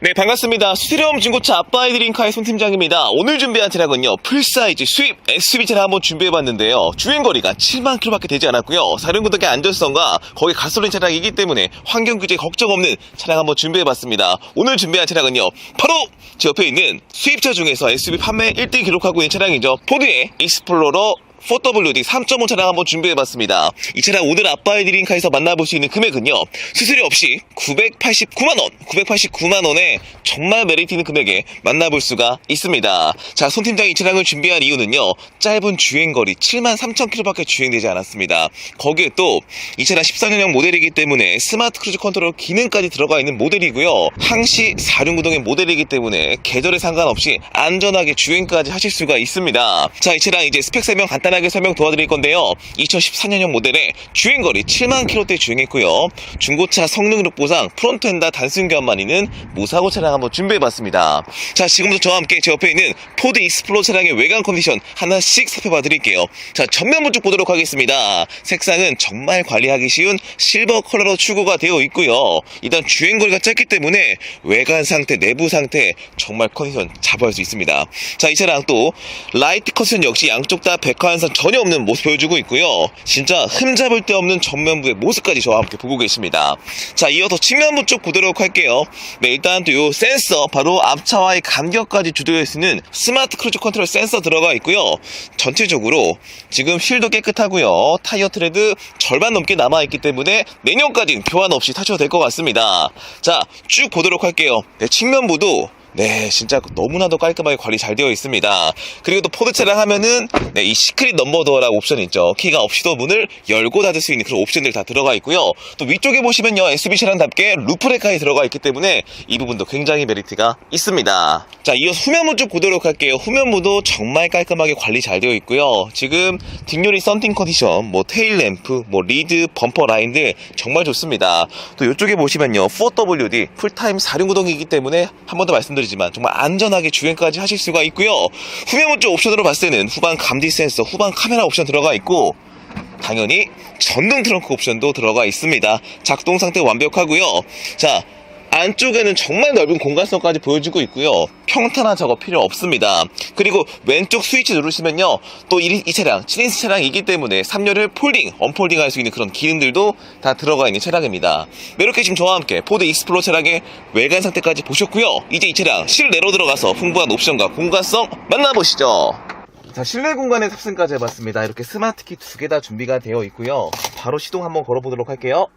네, 반갑습니다. 수리럼 중고차 아빠의 드림카의 손팀장입니다. 오늘 준비한 차량은요, 풀사이즈 수입 SUV 차량 한번 준비해봤는데요. 주행거리가 7만 킬로밖에 되지 않았고요. 사륜구동의 안전성과 거기 가솔린 차량이기 때문에 환경 규제 걱정 없는 차량 한번 준비해봤습니다. 오늘 준비한 차량은요, 바로 제 옆에 있는 수입차 중에서 SUV 판매 1등 기록하고 있는 차량이죠. 포드의 익스플로러 4WD 3.5 차량 한번 준비해봤습니다. 이 차량 오늘 아빠의 드림카에서 만나볼 수 있는 금액은요. 수수료 없이 989만원, 989만원에 정말 메리트 있는 금액에 만나볼 수가 있습니다. 자, 손 팀장이 이 차량을 준비한 이유는요. 짧은 주행거리 7만 3천 킬로밖에 주행되지 않았습니다. 거기에 또 이 차량 14년형 모델이기 때문에 스마트 크루즈 컨트롤 기능까지 들어가 있는 모델이고요. 항시 4륜구동의 모델이기 때문에 계절에 상관없이 안전하게 주행까지 하실 수가 있습니다. 자, 이 차량 이제 스펙 설명 간단하게 설명 도와드릴 건데요. 2014년형 모델에 주행거리 7만 킬로대 주행했고요. 중고차 성능 룩보상 프론트 엔다 단순 교환만 있는 무사고 차량 한번 준비해봤습니다. 자, 지금부터 저와 함께 제 옆에 있는 포드 익스플로 차량의 외관 컨디션 하나씩 살펴봐 드릴게요. 자, 전면부 쭉 보도록 하겠습니다. 색상은 정말 관리하기 쉬운 실버 컬러로 추구가 되어 있고요. 일단 주행거리가 짧기 때문에 외관 상태, 내부 상태 정말 컨디션 잡아할 수 있습니다. 자, 이 차량 또 라이트 컨디션 역시 양쪽 다 백화 현상 전혀 없는 모습 보여주고 있고요. 진짜 흠잡을 데 없는 전면부의 모습까지 저와 함께 보고 계십니다. 자, 이어서 측면부 쪽 보도록 할게요. 네, 일단 또요 센서 바로 앞차와의 간격까지 조절할 수 있는 스마트 크루즈 컨트롤 센서 들어가 있고요. 전체적으로 지금 휠도 깨끗하고요. 타이어 트레드 절반 넘게 남아 있기 때문에 내년까지는 교환 없이 타셔도 될 것 같습니다. 자, 쭉 보도록 할게요. 네, 측면부도 네, 진짜 너무나도 깔끔하게 관리 잘 되어 있습니다. 그리고 또 포드 차량 하면은 네, 이 시크릿 넘버 도어라고 옵션 있죠. 키가 없이도 문을 열고 닫을 수 있는 그런 옵션들 다 들어가 있고요. 또 위쪽에 보시면요, SUV 차량답게 루프레카에 들어가 있기 때문에 이 부분도 굉장히 메리트가 있습니다. 자, 이어서 후면부 쪽 보도록 할게요. 후면부도 정말 깔끔하게 관리 잘 되어 있고요. 지금 뒷유리 썬팅 컨디션, 뭐 테일 램프, 뭐 리드, 범퍼 라인들 정말 좋습니다. 또 이쪽에 보시면요, 4WD 풀타임 4륜 구동이기 때문에 한 번 더 말씀드리 지만 정말 안전하게 주행까지 하실 수가 있고요. 후면부 쪽 옵션으로 봤을 때는 후방 감지 센서, 후방 카메라 옵션 들어가 있고 당연히 전동 트렁크 옵션도 들어가 있습니다. 작동 상태 완벽하고요. 자, 안쪽에는 정말 넓은 공간성까지 보여주고 있고요. 평탄화 작업 필요 없습니다. 그리고 왼쪽 스위치 누르시면요. 또 이 차량, 7인스 차량이기 때문에 3열을 폴딩, 언폴딩 할 수 있는 그런 기능들도 다 들어가 있는 차량입니다. 네, 이렇게 지금 저와 함께 포드 익스플로 차량의 외관 상태까지 보셨고요. 이제 이 차량 실내로 들어가서 풍부한 옵션과 공간성 만나보시죠. 자, 실내 공간에 탑승까지 해봤습니다. 이렇게 스마트키 두 개 다 준비가 되어 있고요. 바로 시동 한번 걸어보도록 할게요.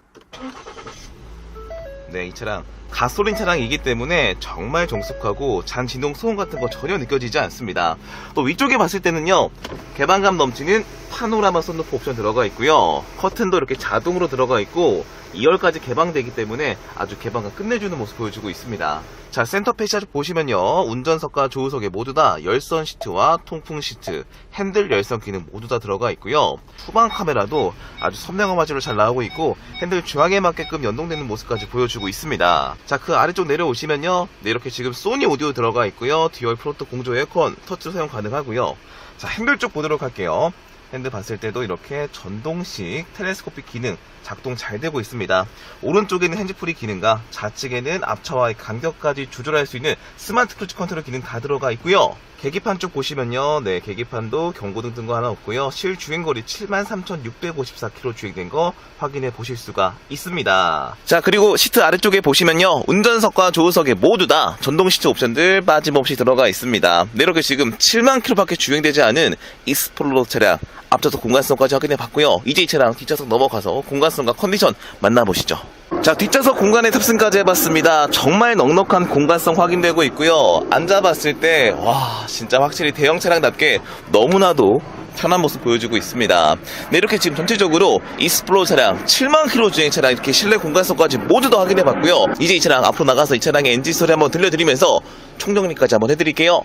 네, 이 차량 가솔린 차량이기 때문에 정말 정숙하고 잔 진동 소음 같은 거 전혀 느껴지지 않습니다. 또 위쪽에 봤을 때는요, 개방감 넘치는 파노라마 선루프 옵션 들어가 있고요. 커튼도 이렇게 자동으로 들어가 있고 2열까지 개방되기 때문에 아주 개방감 끝내주는 모습 보여주고 있습니다. 자, 센터 패시아 보시면요. 운전석과 조우석에 모두 다 열선 시트와 통풍 시트, 핸들 열선 기능 모두 다 들어가 있고요. 후방 카메라도 아주 선명한 화질로 잘 나오고 있고 핸들 중앙에 맞게끔 연동되는 모습까지 보여주고 있습니다. 자, 그 아래쪽 내려오시면요. 네, 이렇게 지금 소니 오디오 들어가 있고요. 듀얼 프로토 공조 에어컨 터치로 사용 가능하고요. 자, 핸들 쪽 보도록 할게요. 핸드 봤을 때도 이렇게 전동식 텔레스코픽 기능 작동 잘 되고 있습니다. 오른쪽에는 핸즈프리 기능과 좌측에는 앞차와의 간격까지 조절할 수 있는 스마트 크루즈 컨트롤 기능 다 들어가 있고요. 계기판 쪽 보시면요. 네, 계기판도 경고등 뜬 거 하나 없고요. 실 주행거리 73,654km 주행된 거 확인해 보실 수가 있습니다. 자, 그리고 시트 아래쪽에 보시면요. 운전석과 조수석에 모두 다 전동 시트 옵션들 빠짐없이 들어가 있습니다. 네, 이렇게 지금 7만 킬로밖에 주행되지 않은 익스플로러 차량 앞좌석 공간성까지 확인해 봤고요. 이제 이 차량 뒷좌석 넘어가서 공간성과 컨디션 만나보시죠. 자, 뒷좌석 공간에 탑승까지 해봤습니다. 정말 넉넉한 공간성 확인되고 있고요. 앉아봤을 때, 와, 진짜 확실히 대형 차량답게 너무나도 편한 모습 보여주고 있습니다. 네, 이렇게 지금 전체적으로 이스플로 차량, 7만 킬로 주행 차량 이렇게 실내 공간성까지 모두 다 확인해 봤고요. 이제 이 차량 앞으로 나가서 이 차량의 엔진 소리 한번 들려드리면서 총정리까지 한번 해드릴게요.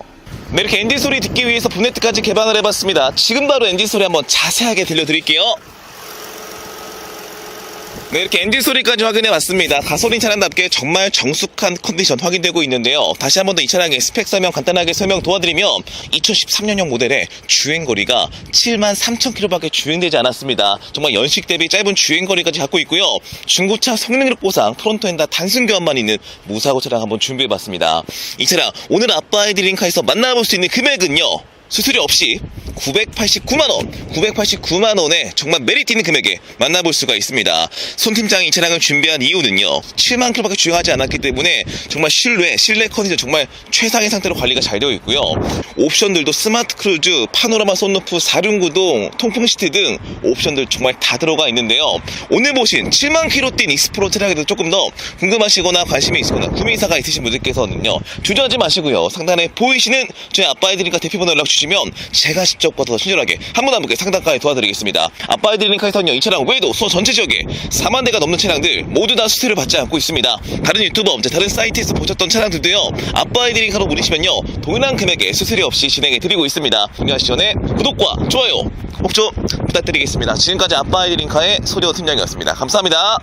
네, 이렇게 엔진 소리 듣기 위해서 보네트까지 개방을 해봤습니다. 지금 바로 엔진 소리 한번 자세하게 들려드릴게요. 네, 이렇게 엔진 소리까지 확인해 봤습니다. 가솔린 차량답게 정말 정숙한 컨디션 확인되고 있는데요. 다시 한 번 더 이 차량의 스펙 설명 간단하게 설명 도와드리면 2013년형 모델의 주행거리가 7만 3천 킬로밖에 주행되지 않았습니다. 정말 연식 대비 짧은 주행거리까지 갖고 있고요. 중고차 성능력 보상 프론트 엔다 단순 교환만 있는 무사고 차량 한번 준비해 봤습니다. 이 차량 오늘 아빠의 드링카에서 만나볼 수 있는 금액은요. 수수료 없이 989만원, 989만원에 정말 메리트 있는 금액에 만나볼 수가 있습니다. 손 팀장이 이 차량을 준비한 이유는요, 7만 킬로밖에 주행하지 않았기 때문에 정말 실내, 실내 컨디션 정말 최상의 상태로 관리가 잘 되어 있고요. 옵션들도 스마트 크루즈, 파노라마 썬루프, 4륜구동, 통풍 시트 등 옵션들 정말 다 들어가 있는데요. 오늘 보신 7만 킬로 뛴 익스프로 차량에 대해서 조금 더 궁금하시거나 관심이 있거나 구매사가 있으신 분들께서는요, 주저하지 마시고요. 상단에 보이시는 저희 아빠이드링카 대표번호 연락 주시면 제가 직접 받아서 친절하게 한 분 한 분께 상담까지 도와드리겠습니다. 아빠이드링카에서는요, 이 차량 외에도 수원 전체 지역에 4만 대가 넘는 차량들 모두 다 수수료를 받지 않고 있습니다. 다른 유튜버, 다른 사이트에서 보셨던 차량들도요, 아빠이드링 카로 물으시면요, 동일한 금액에 수수료 없이 진행해 드리고 있습니다. 중요하시 전에 구독과 좋아요 꼭 좀 부탁드리겠습니다. 지금까지 아빠이드링 카의 소리오 팀장이었습니다. 감사합니다.